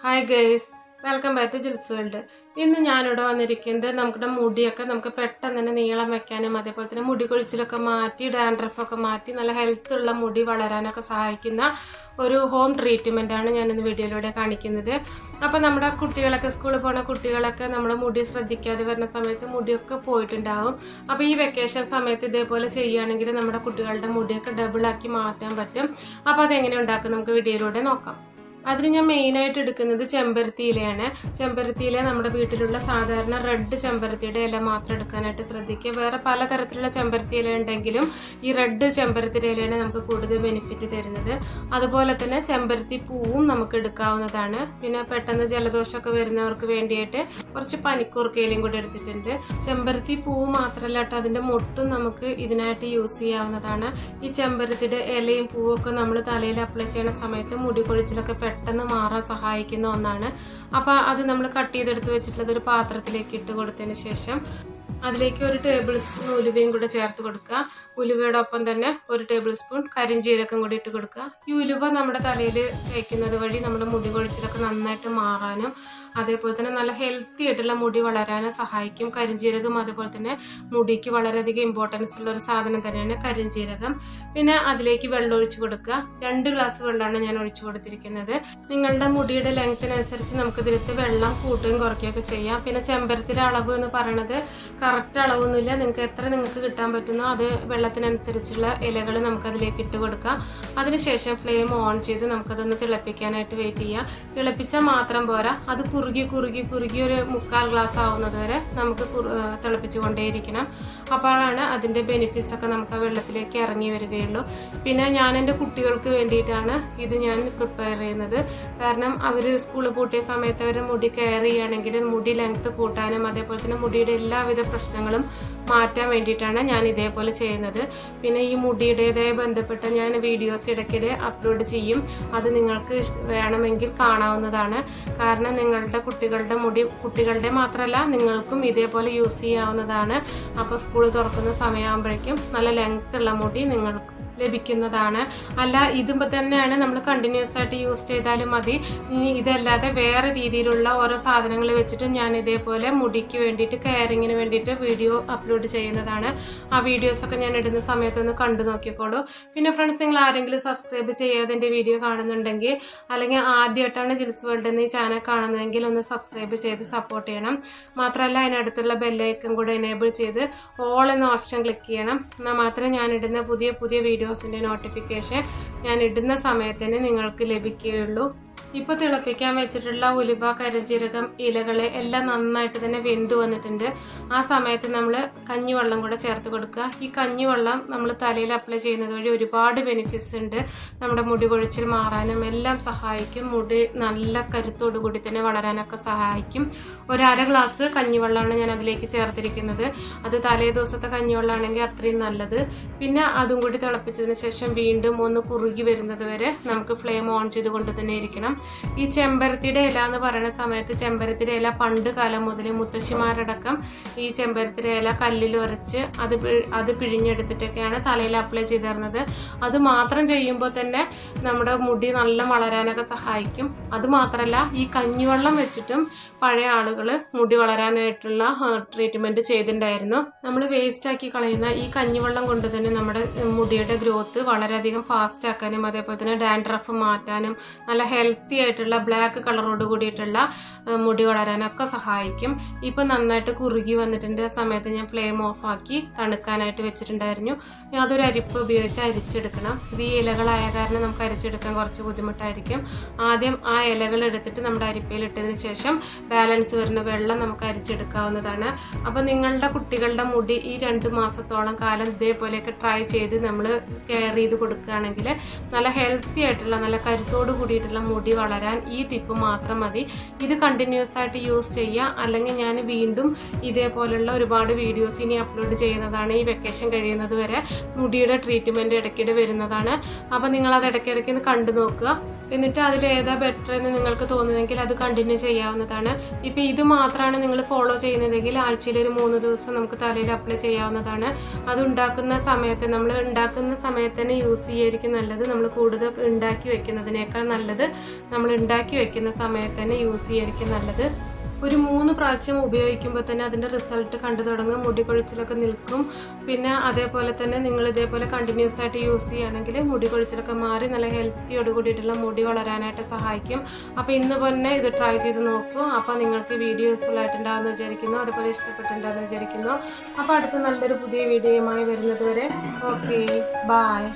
Hi guys welcome back to Jil's world ഇന്ന് ഞാനിവിടെ വന്നിരിക്കുന്നത് നമ്മുടെ മുടിയൊക്കെ നമുക്ക് പെട്ടെന്ന് തന്നെ നീളം വെക്കാനും അതേപോലെ തന്നെ മുടി കൊഴിച്ചിലൊക്കെ മാറ്റി ഡാൻഡ്രഫൊക്കെ മാറ്റി നല്ല ഹെൽത്തുള്ള മുടി വളരാനൊക്കെ സഹായിക്കുന്ന ഒരു ഹോം ട്രീറ്റ്മെന്റ് ആണ് ഞാനിന്ന് വീഡിയോയിലൂടെ കാണിക്കുന്നത്. അപ്പോൾ നമ്മുടെ കുട്ടികളൊക്കെ സ്കൂളിൽ പോകുന്ന കുട്ടികളൊക്കെ നമ്മുടെ മുടി ശ്രദ്ധിക്കാതെ വരുന്ന സമയത്ത് മുടിയൊക്കെ പോയിട്ടുണ്ടാവും. അപ്പോൾ ഈ വെക്കേഷൻ സമയത്ത് ഇതേപോലെ ചെയ്യുകയാണെങ്കിൽ നമ്മുടെ കുട്ടികളുടെ മുടിയൊക്കെ ഡബിളാക്കി മാറ്റാൻ പറ്റും. അപ്പോൾ അതെങ്ങനെ ഉണ്ടാക്കും നമുക്ക് വീഡിയോയിലൂടെ നോക്കാം. അതിന് ഞാൻ മെയിനായിട്ട് എടുക്കുന്നത് ചെമ്പരത്തി ഇലയാണ് ചെമ്പരത്തി ഇല നമ്മുടെ വീട്ടിലുള്ള സാധാരണ റെഡ് ചെമ്പരത്തിയുടെ ഇല മാത്രം എടുക്കാനായിട്ട് ശ്രദ്ധിക്കുക. വേറെ പലതരത്തിലുള്ള ചെമ്പരത്തി ഇല ഉണ്ടെങ്കിലും ഈ റെഡ് ചെമ്പരത്തിയുടെ ഇലയാണ് നമുക്ക് കൂടുതൽ ബെനിഫിറ്റ് തരുന്നത്. അതുപോലെ തന്നെ ചെമ്പരത്തി പൂവും നമുക്ക് എടുക്കാവുന്നതാണ്. പിന്നെ പെട്ടെന്ന് ജലദോഷമൊക്കെ വരുന്നവർക്ക് വേണ്ടിയിട്ട് കുറച്ച് പനിക്കൂർക്കയിലും കൂടി എടുത്തിട്ടുണ്ട്. ചെമ്പരത്തി പൂവ് മാത്രമല്ല കേട്ടോ അതിന്റെ മൊട്ടും നമുക്ക് ഇതിനായിട്ട് യൂസ് ചെയ്യാവുന്നതാണ്. ഈ ചെമ്പരത്തിയുടെ ഇലയും പൂവൊക്കെ നമ്മൾ തലയിൽ അപ്ലൈ ചെയ്യുന്ന സമയത്ത് മുടി കൊഴിച്ചിലൊക്കെ മാറാൻ സഹായിക്കുന്ന ഒന്നാണ്. അപ്പോൾ അത് നമ്മൾ കട്ട് ചെയ്തെടുത്ത് വെച്ചിട്ടുള്ളത് ഒരു പാത്രത്തിലേക്ക് ഇട്ട് കൊടുത്തതിന് ശേഷം അതിലേക്ക് ഒരു ടേബിൾ സ്പൂൺ ഉലുവയും കൂടെ ചേർത്ത് കൊടുക്കുക. ഉലുവയുടെ ഒപ്പം തന്നെ ഒരു ടേബിൾ സ്പൂൺ കരിഞ്ജീരകം കൂടി ഇട്ട് കൊടുക്കുക. ഈ ഉലുവ നമ്മുടെ തലയിൽ തേക്കുന്നത് വഴി നമ്മുടെ മുടി കൊഴിച്ചിലൊക്കെ നന്നായിട്ട് മാറാനും അതേപോലെ തന്നെ നല്ല ഹെൽത്തി ആയിട്ടുള്ള മുടി വളരാനും സഹായിക്കും. കരിഞ്ജീരകം അതുപോലെ തന്നെ മുടിക്ക് വളരെയധികം ഇമ്പോർട്ടൻസ് ഉള്ള ഒരു സാധനം തന്നെയാണ് കരിഞ്ജീരകം പിന്നെ അതിലേക്ക് വെള്ളം ഒഴിച്ചു കൊടുക്കുക. രണ്ട് ഗ്ലാസ് വെള്ളമാണ് ഞാൻ ഒഴിച്ചു കൊടുത്തിരിക്കുന്നത്. നിങ്ങളുടെ മുടിയുടെ ലെങ്ത്തിനനുസരിച്ച് നമുക്ക് ഇതിലത്തെ വെള്ളം കൂട്ടുകയും കുറയ്ക്കുകയൊക്കെ ചെയ്യാം. പിന്നെ ചെമ്പരത്തിലെ അളവ് എന്ന് പറയുന്നത് കറക്റ്റ് അളവൊന്നുമില്ല. നിങ്ങൾക്ക് എത്ര നിങ്ങൾക്ക് കിട്ടാൻ പറ്റുന്നോ അത് വെള്ളത്തിനനുസരിച്ചുള്ള ഇലകൾ നമുക്കതിലേക്ക് ഇട്ട് കൊടുക്കാം. അതിനുശേഷം ഫ്ലെയിം ഓൺ ചെയ്ത് നമുക്കതൊന്ന് തിളപ്പിക്കാനായിട്ട് വെയിറ്റ് ചെയ്യാം. തിളപ്പിച്ചാൽ മാത്രം പോരാ. അത് കുറുകി കുറുകി കുറുകി ഒരു മുക്കാൽ ഗ്ലാസ് ആവുന്നത് വരെ നമുക്ക് തിളപ്പിച്ചു കൊണ്ടേയിരിക്കണം. അപ്പോഴാണ് അതിന്റെ ബെനിഫിറ്റ്സ് ഒക്കെ നമുക്ക് ആ വെള്ളത്തിലേക്ക് ഇറങ്ങി വരികയുള്ളൂ. പിന്നെ ഞാൻ എന്റെ കുട്ടികൾക്ക് വേണ്ടിയിട്ടാണ് ഇത് ഞാൻ പ്രിപ്പയർ ചെയ്യുന്നത്. കാരണം അവർ സ്കൂളിൽ പൂട്ടിയ സമയത്ത് അവർ മുടി കെയർ ചെയ്യുകയാണെങ്കിൽ മുടി ലെങ്ത് കൂട്ടാനും അതേപോലെ തന്നെ മുടിയുടെ എല്ലാവിധ പ്രശ്നങ്ങളും മാറ്റാൻ വേണ്ടിയിട്ടാണ് ഞാൻ ഇതേപോലെ ചെയ്യുന്നത്. പിന്നെ ഈ മുടിയുടേതായ ബന്ധപ്പെട്ട ഞാൻ വീഡിയോസ് ഇടയ്ക്കിടെ അപ്ലോഡ് ചെയ്യും. അത് നിങ്ങൾക്ക് വേണമെങ്കിൽ കാണാവുന്നതാണ്. കാരണം നിങ്ങളുടെ കുട്ടികളുടെ മുടി കുട്ടികളുടെ മാത്രമല്ല നിങ്ങൾക്കും ഇതേപോലെ യൂസ് ചെയ്യാവുന്നതാണ്. അപ്പോൾ സ്കൂൾ തുറക്കുന്ന സമയമാകുമ്പോഴേക്കും നല്ല ലെങ്ത്തുള്ള മുടി നിങ്ങൾക്ക് ലഭിക്കുന്നതാണ്. അല്ല ഇതുമ്പോൾ തന്നെയാണ് നമ്മൾ കണ്ടിന്യൂസ് ആയിട്ട് യൂസ് ചെയ്താലും മതി. ഇനി ഇതല്ലാതെ വേറെ രീതിയിലുള്ള ഓരോ സാധനങ്ങൾ വെച്ചിട്ട് ഞാൻ ഇതേപോലെ മുടിക്ക് വേണ്ടിയിട്ട് കെയറിങ്ങിന് വേണ്ടിയിട്ട് വീഡിയോ അപ്ലോഡ് ചെയ്യുന്നതാണ്. ആ വീഡിയോസൊക്കെ ഞാൻ ഇടുന്ന സമയത്തൊന്ന് കണ്ടു നോക്കിക്കോളൂ. പിന്നെ ഫ്രണ്ട്സ് നിങ്ങൾ ആരെങ്കിലും സബ്സ്ക്രൈബ് ചെയ്യാതെ എന്റെ വീഡിയോ കാണുന്നുണ്ടെങ്കിൽ അല്ലെങ്കിൽ ആദ്യമായിട്ടാണ് ജിൽസ് വേൾഡ് എന്ന ഈ ചാനൽ കാണുന്നതെങ്കിൽ ഒന്ന് സബ്സ്ക്രൈബ് ചെയ്ത് സപ്പോർട്ട് ചെയ്യണം. മാത്രമല്ല അതിനടുത്തുള്ള ബെല്ലൈക്കൺ കൂടെ എനേബിൾ ചെയ്ത് ഓൾ എന്ന ഓപ്ഷൻ ക്ലിക്ക് ചെയ്യണം. എന്നാൽ മാത്രമേ ഞാൻ ഇടുന്ന പുതിയ പുതിയ വീഡിയോസിന്റെ നോട്ടിഫിക്കേഷൻ ഞാൻ ഇടുന്ന സമയത്തിന് നിങ്ങൾക്ക് ലഭിക്കുകയുള്ളൂ. ഇപ്പോൾ തിളപ്പിക്കാൻ വെച്ചിട്ടുള്ള ഉലുവ കരഞ്ചീരകം ഇലകൾ എല്ലാം നന്നായിട്ട് തന്നെ വെന്ത് വന്നിട്ടുണ്ട്. ആ സമയത്ത് നമ്മൾ കഞ്ഞിവെള്ളം കൂടെ ചേർത്ത് കൊടുക്കുക. ഈ കഞ്ഞിവെള്ളം നമ്മൾ തലയിൽ അപ്ലൈ ചെയ്യുന്നത് വഴി ഒരുപാട് ബെനിഫിറ്റ്സ് ഉണ്ട്. നമ്മുടെ മുടി കൊഴിച്ചിൽ മാറാനും എല്ലാം സഹായിക്കും. മുടി നല്ല കരുത്തോടു കൂടി തന്നെ വളരാനൊക്കെ സഹായിക്കും. ഒരു അര ഗ്ലാസ് കഞ്ഞിവെള്ളമാണ് ഞാൻ അതിലേക്ക് ചേർത്തിരിക്കുന്നത്. അത് തലേ ദിവസത്തെ കഞ്ഞിവെള്ളമാണെങ്കിൽ അത്രയും നല്ലത്. പിന്നെ അതും കൂടി തിളപ്പിച്ചതിന് ശേഷം വീണ്ടും ഒന്ന് കുറുകി വരുന്നത് വരെ നമുക്ക് ഫ്ലെയിം ഓൺ ചെയ്ത് കൊണ്ട് തന്നെ ഇരിക്കണം. ഈ ചെമ്പരത്തിയുടെ ഇല എന്ന് പറയുന്ന സമയത്ത് ചെമ്പരത്തിയുടെ ഇല പണ്ട് കാലം മുതൽ മുത്തശ്ശിമാരടക്കം ഈ ചെമ്പരത്തിയുടെ ഇല കല്ലിൽ ഉരച്ച് അത് അത് പിഴിഞ്ഞെടുത്തിട്ടൊക്കെയാണ് തലയിൽ അപ്ലൈ ചെയ്തിരുന്നത് അത് മാത്രം ചെയ്യുമ്പോൾ തന്നെ നമ്മുടെ മുടി നല്ല വളരാനൊക്കെ സഹായിക്കും. അത് മാത്രമല്ല ഈ കഞ്ഞിവെള്ളം വെച്ചിട്ടും പഴയ ആളുകൾ മുടി വളരാനായിട്ടുള്ള ട്രീറ്റ്മെന്റ് ചെയ്തിട്ടുണ്ടായിരുന്നു. നമ്മൾ വേസ്റ്റാക്കി കളയുന്ന ഈ കഞ്ഞിവെള്ളം കൊണ്ട് തന്നെ നമ്മുടെ മുടിയുടെ ഗ്രോത്ത് വളരെയധികം ഫാസ്റ്റ് ആക്കാനും അതേപോലെ തന്നെ ഡാൻഡ്രഫ് മാറ്റാനും നല്ല ഹെൽത്തി ആയിട്ടുള്ള ബ്ലാക്ക് കളറോട് കൂടിയിട്ടുള്ള മുടി വളരാനൊക്കെ സഹായിക്കും. ഇപ്പം നന്നായിട്ട് കുറുകി വന്നിട്ടുണ്ട്. ആ സമയത്ത് ഞാൻ ഫ്ലെയിം ഓഫാക്കി തണുക്കാനായിട്ട് വെച്ചിട്ടുണ്ടായിരുന്നു. അതൊരു അരിപ്പ് ഉപയോഗിച്ച് അരിച്ചെടുക്കണം. ഇത് ഈ ഇലകളായ കാരണം നമുക്ക് അരിച്ചെടുക്കാൻ കുറച്ച് ബുദ്ധിമുട്ടായിരിക്കും. ആദ്യം ആ ഇലകൾ എടുത്തിട്ട് നമ്മുടെ അരിപ്പയിൽ ഇട്ടതിന് ശേഷം ബാലൻസ് വരുന്ന വെള്ളം നമുക്ക് അരിച്ചെടുക്കാവുന്നതാണ്. അപ്പോൾ നിങ്ങളുടെ കുട്ടികളുടെ മുടി ഈ രണ്ട് മാസത്തോളം കാലം ഇതേപോലെയൊക്കെ ട്രൈ ചെയ്ത് നമ്മൾ കെയർ ചെയ്ത് കൊടുക്കുകയാണെങ്കിൽ നല്ല ഹെൽത്തി ആയിട്ടുള്ള നല്ല കരുത്തോട് കൂടിയിട്ടുള്ള മുടി വളരാൻ ഈ ടിപ്പ് മാത്രം മതി. ഇത് കണ്ടിന്യൂസ് ആയിട്ട് യൂസ് ചെയ്യുക. അല്ലെങ്കിൽ ഞാൻ വീണ്ടും ഇതേപോലെയുള്ള ഒരുപാട് വീഡിയോസ് ഇനി അപ്ലോഡ് ചെയ്യുന്നതാണ്. ഈ വെക്കേഷൻ കഴിയുന്നത് വരെ മുടിയുടെ ട്രീറ്റ്മെന്റ് ഇടയ്ക്കിടെ വരുന്നതാണ്. അപ്പോൾ നിങ്ങൾ അത് ഇടയ്ക്കിടയ്ക്ക് കണ്ടു നോക്കുക. എന്നിട്ട് അതിൽ ഏതാ ബെറ്റർ എന്ന് നിങ്ങൾക്ക് തോന്നുന്നെങ്കിൽ അത് കണ്ടിന്യൂ ചെയ്യാവുന്നതാണ്. ഇപ്പം ഇത് മാത്രമാണ് നിങ്ങൾ ഫോളോ ചെയ്യുന്നതെങ്കിൽ ആഴ്ചയിൽ ഒരു മൂന്ന് ദിവസം നമുക്ക് തലയിൽ അപ്ലൈ ചെയ്യാവുന്നതാണ്. അത് ഉണ്ടാക്കുന്ന സമയത്ത് നമ്മൾ ഉണ്ടാക്കുന്ന സമയത്ത് തന്നെ യൂസ് ചെയ്യായിരിക്കും നല്ലത്. നമ്മൾ കൂടുതൽ ഉണ്ടാക്കി വെക്കുന്നതിനേക്കാൾ നല്ലത്. നമ്മൾ ഉണ്ടാക്കി വെക്കുന്ന സമയത്ത് തന്നെ യൂസ് ചെയ്യായിരിക്കും നല്ലത്. ഒരു മൂന്ന് പ്രാവശ്യം ഉപയോഗിക്കുമ്പോൾ തന്നെ അതിന്റെ റിസൾട്ട് കണ്ടു തുടങ്ങും. മുടി കൊഴിച്ചിലൊക്കെ നിൽക്കും. പിന്നെ അതേപോലെ തന്നെ നിങ്ങൾ ഇതേപോലെ കണ്ടിന്യൂസ് ആയിട്ട് യൂസ് ചെയ്യുകയാണെങ്കിൽ മുടി കൊഴിച്ചിലൊക്കെ മാറി നല്ല ഹെൽത്തിയോട് കൂടിയിട്ടുള്ള മുടി വളരാനായിട്ട് സഹായിക്കും. അപ്പോൾ ഇന്ന് തന്നെ ഇത് ട്രൈ ചെയ്ത് നോക്കൂ. അപ്പോൾ നിങ്ങൾക്ക് വീഡിയോ യൂസ്ഫുൾ ആയിട്ടുണ്ടാകുമെന്ന് വിചാരിക്കുന്നു. അതുപോലെ ഇഷ്ടപ്പെട്ടിട്ടുണ്ടാകുമെന്ന് വിചാരിക്കുന്നു. അപ്പോൾ അടുത്ത നല്ലൊരു പുതിയ വീഡിയോയുമായി വരുന്നത് വരെ. Okay bye